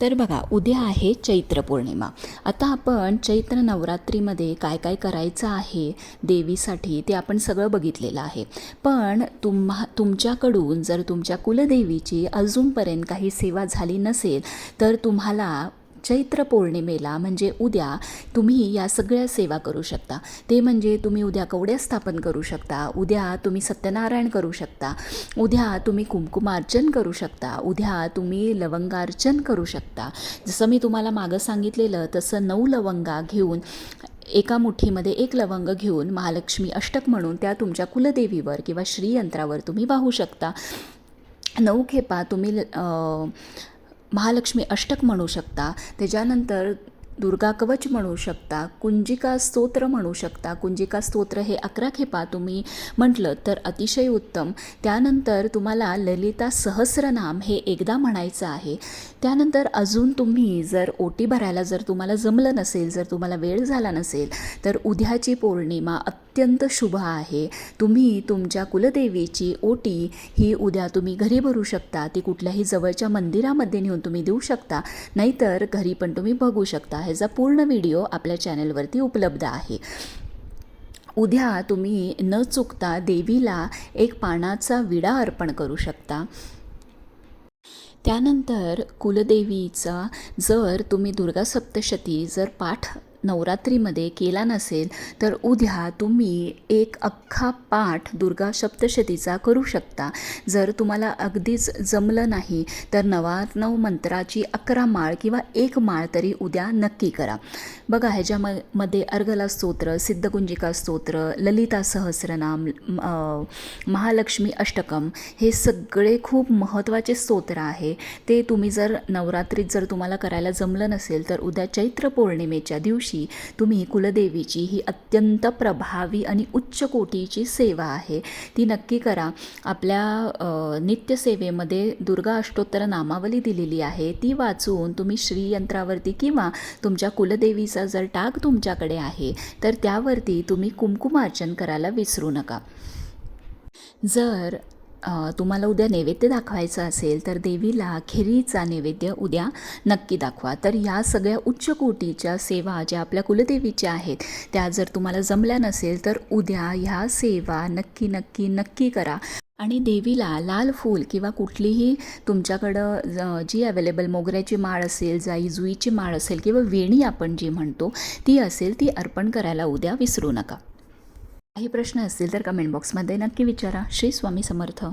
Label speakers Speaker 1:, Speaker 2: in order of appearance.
Speaker 1: तर बघा उद्या आहे चैत्र पौर्णिमा. आता आपण चैत्र नवरात्रीमध्ये काय काय करायचं आहे देवीसाठी ते आपण सगळं बघितलेलं आहे. पण तुम्हा तुमच्याकडून जर तुमच्या कुलदेवीची अजूनपर्यंत काही सेवा झाली नसेल तर तुम्हाला चैत्र पौर्णिमेला म्हणजे उद्या तुम्ही या सगळ्या सेवा करू शकता. ते म्हणजे तुम्ही उद्या कवड्या स्थापन करू शकता उद्या तुम्ही सत्यनारायण करू शकता उद्या तुम्ही कुंकुमार्चन करू शकता उद्या तुम्ही लवंगार्चन करू शकता. जसं मी तुम्हाला मागं सांगितलेलं तसं नऊ लवंगा घेऊन एका मुठीमध्ये एक लवंग घेऊन महालक्ष्मी अष्टक म्हणून त्या तुमच्या कुलदेवीवर किंवा श्रीयंत्रावर तुम्ही वाहू शकता. नऊ खेपा तुम्ही अ, महालक्ष्मी अष्टक म्हणू शकता त्याच्यानंतर दुर्गा कवच म्हणू शकता कुंजिका स्तोत्र म्हणू शकता. कुंजिका स्तोत्र हे अकरा खेपा तुम्ही म्हटलं तर अतिशय उत्तम. त्यानंतर तुम्हाला ललिता सहस्रनाम हे एकदा म्हणायचं आहे. त्यानंतर अजून तुम्ही जर ओटी भरायला जर तुम्हाला जमलं नसेल जर तुम्हाला वेळ झाला नसेल तर उद्याची पौर्णिमा अत्यंत शुभ आहे. तुम्ही तुमच्या कुलदेवीची ओटी ही उद्या तुम्ही घरी भरू शकता. ती कुठल्याही जवळच्या मंदिरामध्ये नेऊन तुम्ही देऊ शकता. नाहीतर घरी पण तुम्ही बघू शकता. ह्याचा पूर्ण व्हिडिओ आपल्या चॅनलवरती उपलब्ध आहे. उद्या तुम्ही न चुकता देवीला एक पानाचा विडा अर्पण करू शकता. त्यानंतर कुलदेवीचा जर तुम्ही दुर्गा सप्तशती जर पाठ नवरात्रीमध्ये केला नसेल तर उद्या तुम्ही एक अख्खा पाठ दुर्गा सप्तशतीचा करू शकता. जर तुम्हाला अगदीच जमलं नाही तर नवानव मंत्राची अकरा माळ किंवा एक माळ तरी उद्या नक्की करा. बघा ह्याच्याममध्ये अर्गला स्तोत्र सिद्धगुंजिका स्तोत्र ललिता सहस्रनाम महालक्ष्मी अष्टकम हे सगळे खूप महत्त्वाचे स्तोत्र आहे. ते तुम्ही जर नवरात्रीत जर तुम्हाला करायला जमलं नसेल तर उद्या चैत्र पौर्णिमेच्या दिवशी तुम्ही कुलदेवीची ही अत्यंत प्रभावी आणि उच्च कोटीची सेवा आहे. ती नक्की करा. आपल्या नित्यसेवेमध्ये दुर्गा अष्टोत्तर नामावली दिलेली आहे. ती वाचून तुम्ही श्रीयंत्रावरती किंवा तुमच्या कुलदेवीचा जर टाक तुमच्याकडे आहे तर त्यावरती तुम्ही कुमकुमार्चन करायला विसरू नका. जर तुम्हाला उद्या नैवेद्य दाखवायचं असेल तर देवीला खिरीचा नैवेद्य उद्या नक्की दाखवा. तर या सगळ्या उच्च कोटीच्या सेवा ज्या आपल्या कुलदेवीच्या आहेत त्या जर तुम्हाला जमल्या नसेल तर उद्या ह्या सेवा नक्की नक्की नक्की करा. आणि देवीला लाल फूल किंवा कुठलीही तुमच्याकडं जी अवेलेबल मोगऱ्याची माळ असेल जाई जुईची माळ असेल किंवा वेणी आपण जी म्हणतो ती असेल ती अर्पण करायला उद्या विसरू नका. काही प्रश्न असतील तर कमेंट बॉक्समध्ये नक्की विचारा. श्री स्वामी समर्थ.